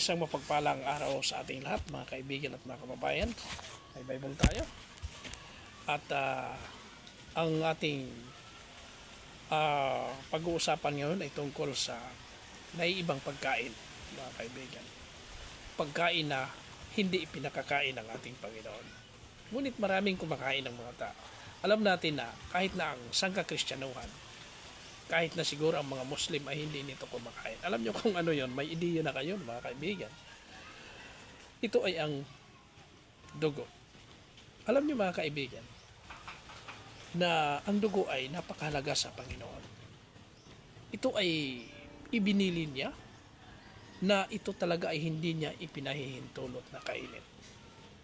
Isang mapagpalang araw sa ating lahat, mga kaibigan at mga kababayan. May Bible tayo. At ah, ang ating ah, pag-uusapan ngayon ay tungkol sa naiibang pagkain, mga kaibigan. Pagkain na hindi ipinakakain ng ating Panginoon. Ngunit maraming kumakain ng mga tao. Alam natin na kahit na ang sangka-kristyanuhan, kahit na siguro ang mga Muslim ay hindi nito kumakain. Alam nyo kung ano yon may ideya na kayo mga kaibigan. Ito ay ang dugo. Alam nyo mga kaibigan, na ang dugo ay napakahalaga sa Panginoon. Ito ay ibinili niya na ito talaga ay hindi niya ipinahihintulot na kainin.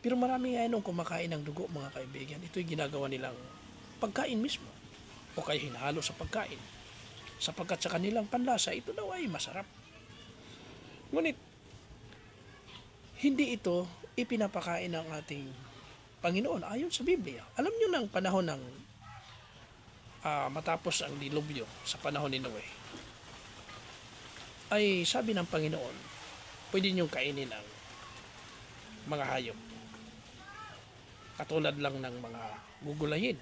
Pero marami ngayon nung kumakain ng dugo mga kaibigan, ito'y ginagawa nilang pagkain mismo o kaya hinalo sa pagkain sapagkat sa kanilang panlasa ito daw ay masarap. Ngunit hindi ito ipinapakain ng ating Panginoon ayon sa Biblia. Alam niyo ng panahon ng ah, matapos ang dilubyo sa panahon ni Noe ay sabi ng Panginoon pwede niyong kainin ang mga hayop katulad lang ng mga gugulayin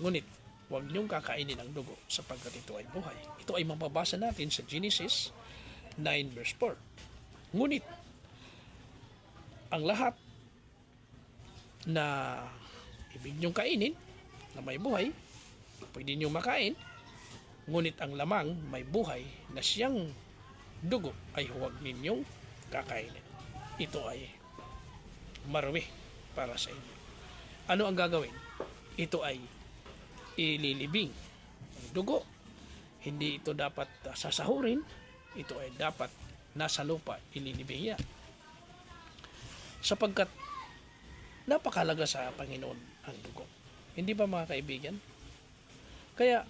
ngunit huwag niyong kakainin ang dugo sapagkat ito ay buhay. Ito ay mababasa natin sa Genesis 9 verse 4. Ngunit, ang lahat na ibig niyong kainin na may buhay, pwede niyong makain, ngunit ang lamang may buhay na siyang dugo ay huwag ninyong kakainin. Ito ay marumi para sa inyo. Ano ang gagawin? Ito ay ililibing ang dugo. Hindi ito dapat sasahurin. Ito ay dapat nasa lupa ililibing yan. Sapagkat napakalaga sa Panginoon ang dugo. Hindi ba mga kaibigan? Kaya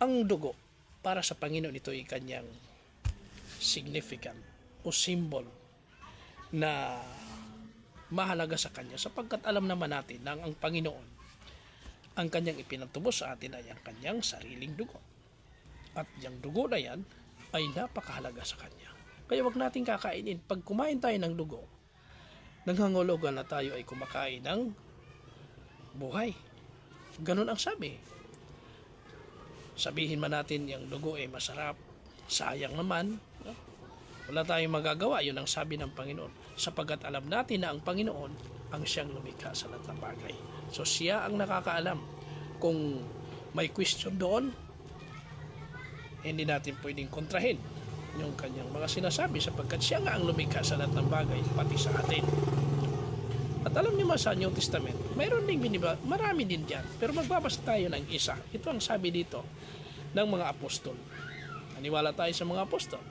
ang dugo para sa Panginoon ito ay kanyang significant o symbol na mahalaga sa kanya sapagkat alam naman natin na ang Panginoon ang kanyang ipinatubos sa atin ay ang kanyang sariling dugo. At yung dugo na yan ay napakahalaga sa kanya. Kaya wag nating kakainin. Pag kumain tayo ng dugo, nanghangulugan na tayo ay kumakain ng buhay. Ganun ang sabi. Sabihin man natin yung dugo ay masarap, sayang naman. no? Wala tayong magagawa. Yun ang sabi ng Panginoon. Sapagkat alam natin na ang Panginoon ang siyang lumikha sa lahat ng bagay. So siya ang nakakaalam kung may question doon, hindi natin pwedeng kontrahin yung kanyang mga sinasabi sapagkat siya nga ang lumikha sa lahat ng bagay, pati sa atin. At alam niyo sa New Testament, mayroon ding biniba, marami din diyan. Pero magbabasa tayo ng isa. Ito ang sabi dito ng mga apostol. Naniwala tayo sa mga apostol.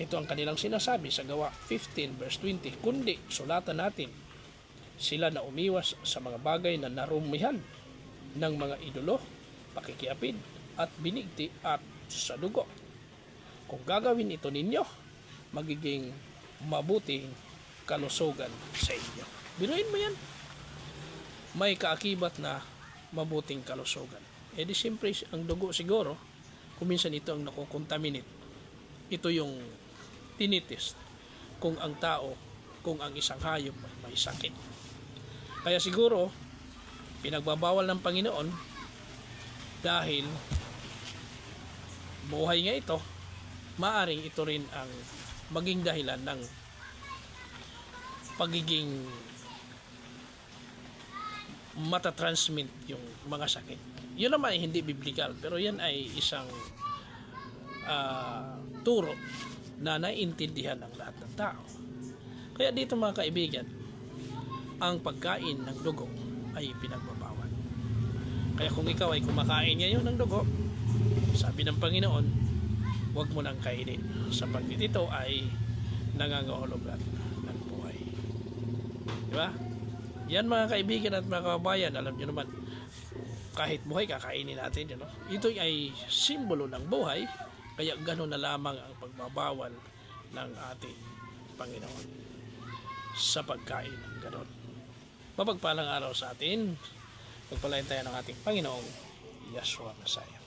Ito ang kanilang sinasabi sa gawa 15 verse 20. Kundi sulatan natin sila na umiwas sa mga bagay na narumihan ng mga idolo, pakikiapid at binigti at sa dugo. Kung gagawin ito ninyo, magiging mabuting kalusugan sa inyo. Biruin mo yan. May kaakibat na mabuting kalusugan. E di siyempre ang dugo siguro, kung minsan ito ang nakukontaminate, ito yung tinitest kung ang tao, kung ang isang hayop ay may sakit. Kaya siguro, pinagbabawal ng Panginoon dahil buhay nga ito, maaring ito rin ang maging dahilan ng pagiging matatransmit yung mga sakit. Yun naman ay hindi biblical, pero yan ay isang ah, turo na naiintindihan ng lahat ng tao. Kaya dito mga kaibigan, ang pagkain ng dugo ay pinagbabawal. Kaya kung ikaw ay kumakain ngayon ng dugo, sabi ng Panginoon, huwag mo nang kainin sapagkat ito ay nangangahulugan ng buhay. Di ba? Yan mga kaibigan at mga kababayan, alam nyo naman, kahit buhay, kakainin natin. You know? Ito ay simbolo ng buhay, kaya gano'n na lamang ang pagbabawal ng ating Panginoon sa pagkain ng gano'n. Mapagpalang araw sa atin, pagpalain tayo ng ating Panginoong Yahshua Messiah.